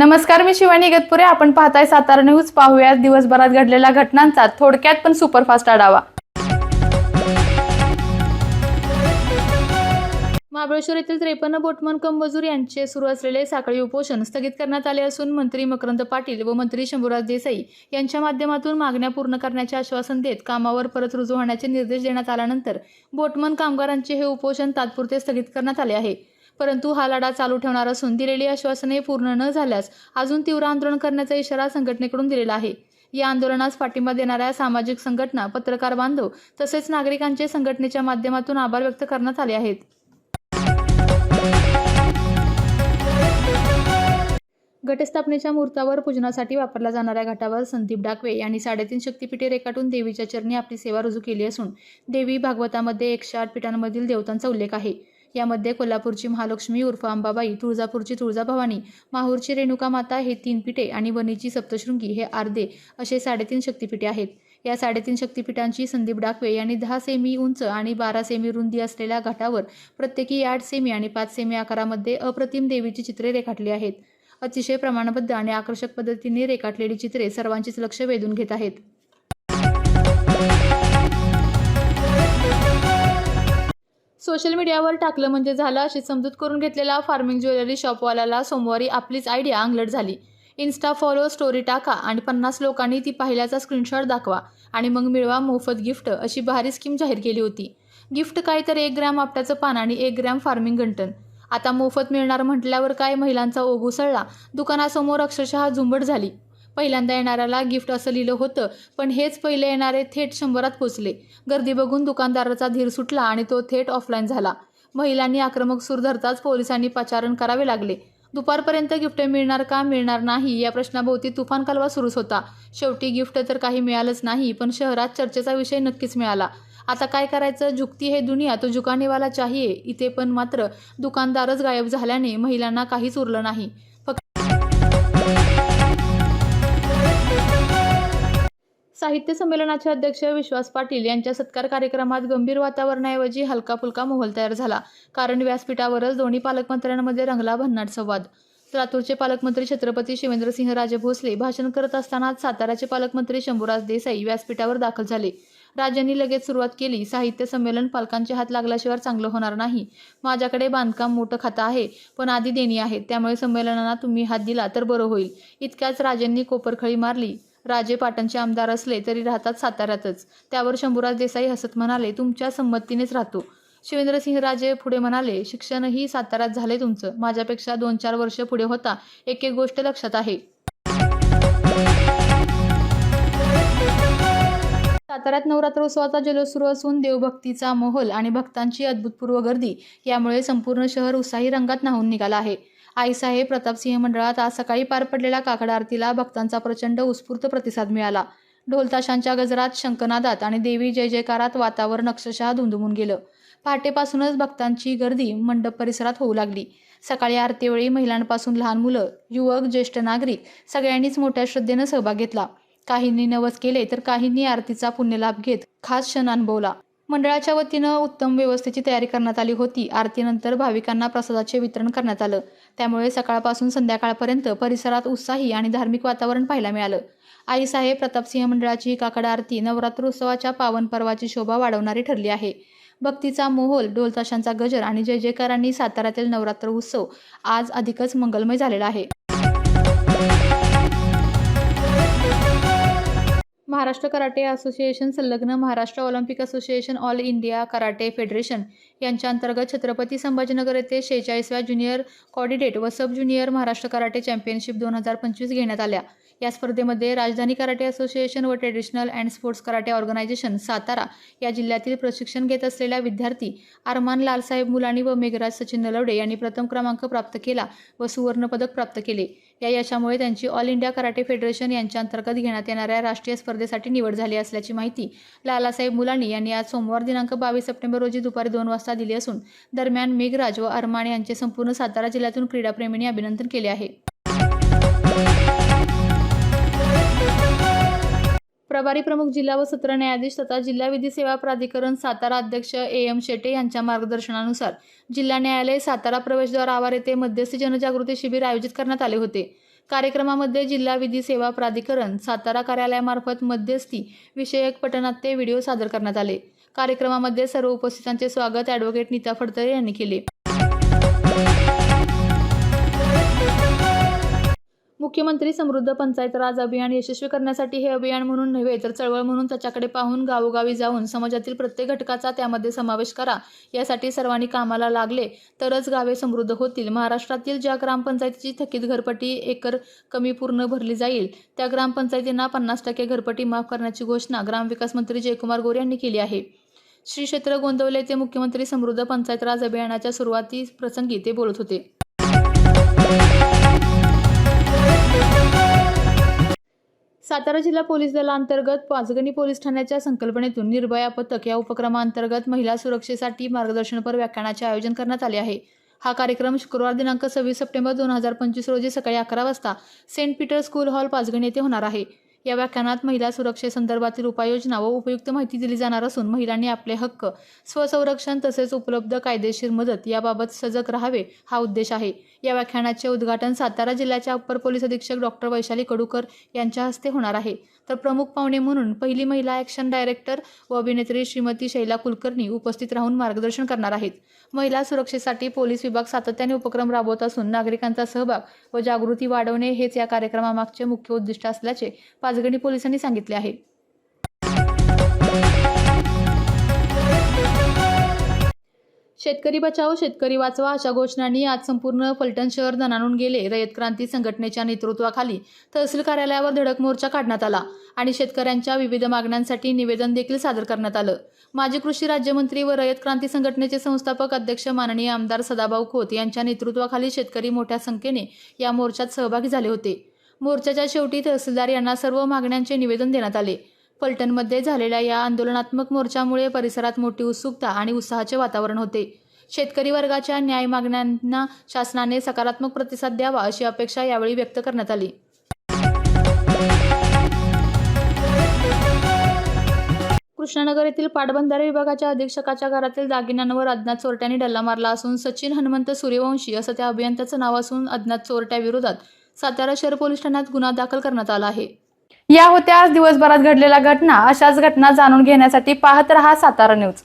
नमस्कार मी शिवानी गतपुरे. आपण पाहताय सातारा न्यूज. पाहूया दिवसभरात घडलेल्या घटनांचा थोडक्यात पण सुपरफास्ट आढावा. महाबळेश्वर येथील त्रेपन्न बोटमन कम मजूर यांचे सुरू असलेले साखळी उपोषण स्थगित करण्यात आले असून मंत्री मकरंद पाटील व मंत्री शंभूराज देसाई यांच्या माध्यमातून मागण्या पूर्ण करण्याचे आश्वासन देत कामावर परत रुजू होण्याचे निर्देश देण्यात आल्यानंतर बोटमन कामगारांचे हे उपोषण तात्पुरते स्थगित करण्यात आले आहे. परंतु हा लढा चालू ठेवणार असून दिलेली आश्वासने पूर्ण न झाल्यास अजून तीव्र आंदोलन करण्याचा इशारा संघटनेकडून दिलेला आहे. या आंदोलनास पाठिंबा देणाऱ्या सामाजिक संघटना पत्रकार बांधव तसेच नागरिकांचे संघटनेच्या माध्यमातून आभार व्यक्त करण्यात आले आहेत. घटस्थापनेच्या मुहूर्तावर पूजनासाठी वापरल्या जाणाऱ्या घाटावर संदीप डाकवे यांनी साडेतीन शक्तीपीठे रेखाटून देवीच्या चरणी आपली सेवा रुजू केली असून देवी भागवतामध्ये एकशे आठ पीठांमधील देवतांचा उल्लेख आहे. यामध्ये कोल्हापूरची महालक्ष्मी उर्फ अंबाबाई तुळजापूरची तुळजाभवानी माहूरची रेणुका माता हे तीन पीठे आणि वणीची सप्तशृंगी हे आर्दे असे साडेतीन शक्तिपीठे आहेत. या साडेतीन शक्तिपीठांची संदीप डाकवे यांनी दहा सेमी उंच आणि बारा सेमी रुंदी असलेल्या घाटावर प्रत्येकी आठ सेमी आणि पाच सेमी आकारामध्ये अप्रतिम देवीची चित्रे रेखाटली आहेत. अतिशय प्रमाणबद्ध आणि आकर्षक पद्धतीने रेखाटलेली चित्रे सर्वांचेच लक्ष वेधून घेत आहेत. सोशल मीडियावर टाकलं म्हणजे झालं अशी समजूत करून घेतलेला फार्मिंग ज्वेलरी शॉपवाल्याला सोमवारी आपलीच आयडिया अंगलट झाली. इन्स्टा फॉलो स्टोरी टाका आणि पन्नास लोकांनी ती पाहिल्याचा स्क्रीनशॉट दाखवा आणि मग मिळवा मोफत गिफ्ट अशी भारी स्कीम जाहीर केली होती. गिफ्ट काय तर एक ग्रॅम आपट्याचं पान आणि एक ग्रॅम फार्मिंग गंटन आता मोफत मिळणार म्हटल्यावर काय महिलांचा ओघ उसळला? दुकानासमोर अक्षरशः झुंबड झाली. पहिल्यांदा येणाऱ्याला गिफ्ट असं लिहिलं होतं पण हेच पहिले येणारे थेट शंभरात पोचले. गर्दी बघून दुकानदाराचा धीर सुटला आणि तो थेट ऑफलाईन झाला. महिलांनी आक्रमक सूर धरताच पोलिसांनी पाचारण करावे लागले. दुपारपर्यंत गिफ्ट मिळणार का मिळणार नाही या प्रश्नाभोवती तुफान कालवा सुरूच होता. शेवटी गिफ्ट तर काही मिळालंच नाही पण शहरात चर्चेचा विषय नक्कीच मिळाला. आता काय करायचं? झुकती हे दुनिया तो झुकानेवाला चाहिये इथे पण मात्र दुकानदारच गायब झाल्याने महिलांना काहीच उरलं नाही. साहित्य संमेलनाचे अध्यक्ष विश्वास पाटील यांच्या सत्कार कार्यक्रमात गंभीर वातावरणाऐवजी हलका फुलका माहोल तयार झाला. कारण व्यासपीठावरच दोन्ही पालकमंत्र्यांमध्ये रंगला भन्नाट संवाद. लातूरचे पालकमंत्री छत्रपती शिवेंद्रसिंहराजे भोसले भाषण करत असतानाच साताऱ्याचे पालकमंत्री शंभूराज देसाई व्यासपीठावर दाखल झाले. राजांनी लगेच सुरुवात केली. साहित्य संमेलन पालकांचे हात लागल्याशिवाय चांगलं होणार नाही. माझ्याकडे बांधकाम मोठं खातं आहे पण आधी देणी आहेत. त्यामुळे संमेलनाला तुम्ही हात दिला तर बरं होईल. इतक्याच राजांनी कोपरखळी मारली. राजे पाटणचे आमदार असले तरी राहतात साताऱ्यातच. त्यावर शंभूराज देसाई हसत म्हणाले तुमच्या संमतीनेच राहतो. शिवेंद्रसिंहराजे पुढे म्हणाले शिक्षणही साताऱ्यात झाले तुमचं. माझ्यापेक्षा दोन चार वर्ष पुढे होता. एक एक गोष्ट लक्षात आहे. साताऱ्यात नवरात्र उत्सवाचा जल्लोष सुरू असून देवभक्तीचा मोहोल आणि भक्तांची अद्भुतपूर्व गर्दी यामुळे संपूर्ण शहर उत्साही रंगात न्हावून निघाला आहे. आईसाहेब प्रतापसिंह मंडळात आज सकाळी पार पडलेल्या काकड आरतीला भक्तांचा प्रचंड उत्स्फूर्त प्रतिसाद मिळाला. ढोलताशांच्या गजरात शंकनादात आणि देवी जय जयकारात वातावरण अक्षरशः धुंदुमून गेलं. पहाटेपासूनच भक्तांची गर्दी मंडप परिसरात होऊ लागली. सकाळी आरतीवेळी महिलांपासून लहान मुलं युवक ज्येष्ठ नागरिक सगळ्यांनीच मोठ्या श्रद्धेनं सहभाग घेतला. काहींनी नवस केले तर काहींनी आरतीचा पुण्यलाभ घेत खास क्षण अनुभवला. मंडळाच्या वतीनं उत्तम व्यवस्थेची तयारी करण्यात आली होती. आरतीनंतर भाविकांना प्रसादाचे वितरण करण्यात आलं. त्यामुळे सकाळपासून संध्याकाळपर्यंत परिसरात उत्साही आणि धार्मिक वातावरण पाहायला मिळालं. आईसाहेब प्रतापसिंह मंडळाची ही काकड आरती नवरात्र उत्सवाच्या पावन पर्वाची शोभा वाढवणारी ठरली आहे. भक्तीचा मोहोल ढोलताशांचा गजर आणि जय जयकारांनी साताऱ्यातील नवरात्र उत्सव आज अधिकच मंगलमय झालेला आहे. महाराष्ट्र कराटे असोसिएशन संलग्न Maharashtra olympic association all India karate federation यांच्या अंतर्गत छत्रपती संभाजीनगर येथे शेहेचाळीसव्या ज्युनियर कॉर्डिडेट व sub junior Maharashtra karate championship दोन हजार पंचवीस घेण्यात आल्या. या स्पर्धेमध्ये राजधानी कराटे असोसिएशन व traditional and sports karate organisation Satara या जिल्ह्यातील प्रशिक्षण घेत असलेल्या विद्यार्थी अरमान लालसाहेब मुलानी व मेघराज सचिन नलवडे यांनी प्रथम क्रमांक प्राप्त केला व सुवर्णपदक प्राप्त केले. या यशामुळे त्यांची ऑल इंडिया कराटे फेडरेशन यांच्या अंतर्गत घेण्यात येणाऱ्या राष्ट्रीय स्पर्धेसाठी निवड झाली असल्याची माहिती लालासाहेब मुलानी यांनी आज सोमवार दिनांक बावीस सप्टेंबर रोजी दुपारी दोन वाजता दिली असून दरम्यान मेघराज व अरमान यांचे संपूर्ण सातारा जिल्ह्यातून क्रीडाप्रेमींनी अभिनंदन केले आहे. प्रभारी प्रमुख जिल्हा व सत्र न्यायाधीश तथा जिल्हा विधी सेवा प्राधिकरण सातारा अध्यक्ष ए एम शेटे यांच्या मार्गदर्शनानुसार जिल्हा न्यायालय सातारा प्रवेशद्वार आवार येथे मध्यस्थी जनजागृती शिबिर आयोजित करण्यात आले होते. कार्यक्रमामध्ये जिल्हा विधी सेवा प्राधिकरण सातारा कार्यालयामार्फत मध्यस्थी विषयक पटनाट्य व्हिडिओ सादर करण्यात आले. कार्यक्रमामध्ये सर्व उपस्थितांचे स्वागत ॲडव्होकेट नीता फडतरे यांनी केले. मुख्यमंत्री समृद्ध पंचायत राज अभियान यशस्वी करण्यासाठी हे अभियान म्हणून नव्हे तर चळवळ म्हणून त्याच्याकडे पाहून गावोगावी जाऊन समाजातील प्रत्येक घटकाचा त्यामध्ये समावेश करा. यासाठी सर्वांनी कामाला लागले तरच गावे समृद्ध होतील. महाराष्ट्रातील ज्या ग्रामपंचायतीची थकीत घरपट्टी एकर कमी पूर्ण भरली जाईल त्या ग्रामपंचायतींना पन्नास टक्के घरपट्टी माफ करण्याची घोषणा ग्रामविकास मंत्री जयकुमार गोरे यांनी केली आहे. श्री क्षेत्र गोंदवले ते मुख्यमंत्री समृद्ध पंचायत राज अभियानाच्या सुरुवाती प्रसंगी ते बोलत होते. सातारा जिल्हा पोलीस दलांतर्गत पाचगणी पोलीस ठाण्याच्या संकल्पनेतून निर्भया पथक या उपक्रमाअंतर्गत महिला सुरक्षेसाठी मार्गदर्शनपर व्याख्यानाचे आयोजन करण्यात आले आहे. हा कार्यक्रम शुक्रवार दिनांक सव्वीस सप्टेंबर दोन हजार पंचवीस रोजी सकाळी अकरा वाजता saint Peter school hall Panchgani येथे होणार आहे. या व्याख्यानात महिला सुरक्षेसंदर्भातील उपाययोजना व उपयुक्त माहिती दिली जाणार असून महिलांनी आपले हक्क स्वसंरक्षण तसेच उपलब्ध कायदेशीर मदत याबाबत सजग राहावे हा उद्देश आहे. या व्याख्यानाचे उद्घाटन सातारा जिल्ह्याच्या अप्पर पोलीस अधीक्षक डॉक्टर वैशाली कडूकर यांच्या हस्ते होणार आहे. तर प्रमुख पाहुणे म्हणून पहिली महिला ॲक्शन डायरेक्टर व अभिनेत्री श्रीमती शैला कुलकर्णी उपस्थित राहून मार्गदर्शन करणार आहेत. महिला सुरक्षेसाठी पोलीस विभाग सातत्याने उपक्रम राबवत असून नागरिकांचा सहभाग व जागृती वाढवणे हेच या कार्यक्रमामागचे मुख्य उद्दिष्ट असल्याचे पाचगणी पोलिसांनी सांगितले आहे. शेतकरी बचाव शेतकरी वाचवा अशा घोषणांनी आज संपूर्ण फलटण शहर दणाणून गेले. रयत क्रांती संघटनेच्या नेतृत्वाखाली तहसील कार्यालयावर धडक मोर्चा काढण्यात आला आणि शेतकऱ्यांच्या विविध मागण्यांसाठी निवेदन देखील सादर करण्यात आलं. माजी कृषी राज्यमंत्री व रयत क्रांती संघटनेचे संस्थापक अध्यक्ष माननीय आमदार सदाभाऊ खोत यांच्या नेतृत्वाखाली शेतकरी मोठ्या संख्येने या मोर्चात सहभागी झाले होते. मोर्चाच्या शेवटी तहसीलदार यांना सर्व मागण्यांचे निवेदन देण्यात आले. फलटणमध्ये झालेल्या या आंदोलनात्मक मोर्चामुळे परिसरात मोठी उत्सुकता आणि उत्साहाचे वातावरण होते. शेतकरी वर्गाच्या न्याय मागण्यांना शासनाने सकारात्मक प्रतिसाद द्यावा अशी अपेक्षा यावेळी व्यक्त करण्यात आली. कृष्णानगर येथील पाटबंधारे विभागाच्या अधीक्षकाच्या घरातील दागिन्यांवर अज्ञात चोरट्यांनी डल्ला मारला असून सचिन हनुमंत सूर्यवंशी असं त्या अभियंत्याचं नाव असून अज्ञात चोरट्याविरोधात सातारा शहर पोलीस ठाण्यात गुन्हा दाखल करण्यात आला आहे. या होत्या आज दिवसभरात घडलेल्या घटना. अशाच घटना जाणून घेण्यासाठी पाहत रहा सातारा न्यूज.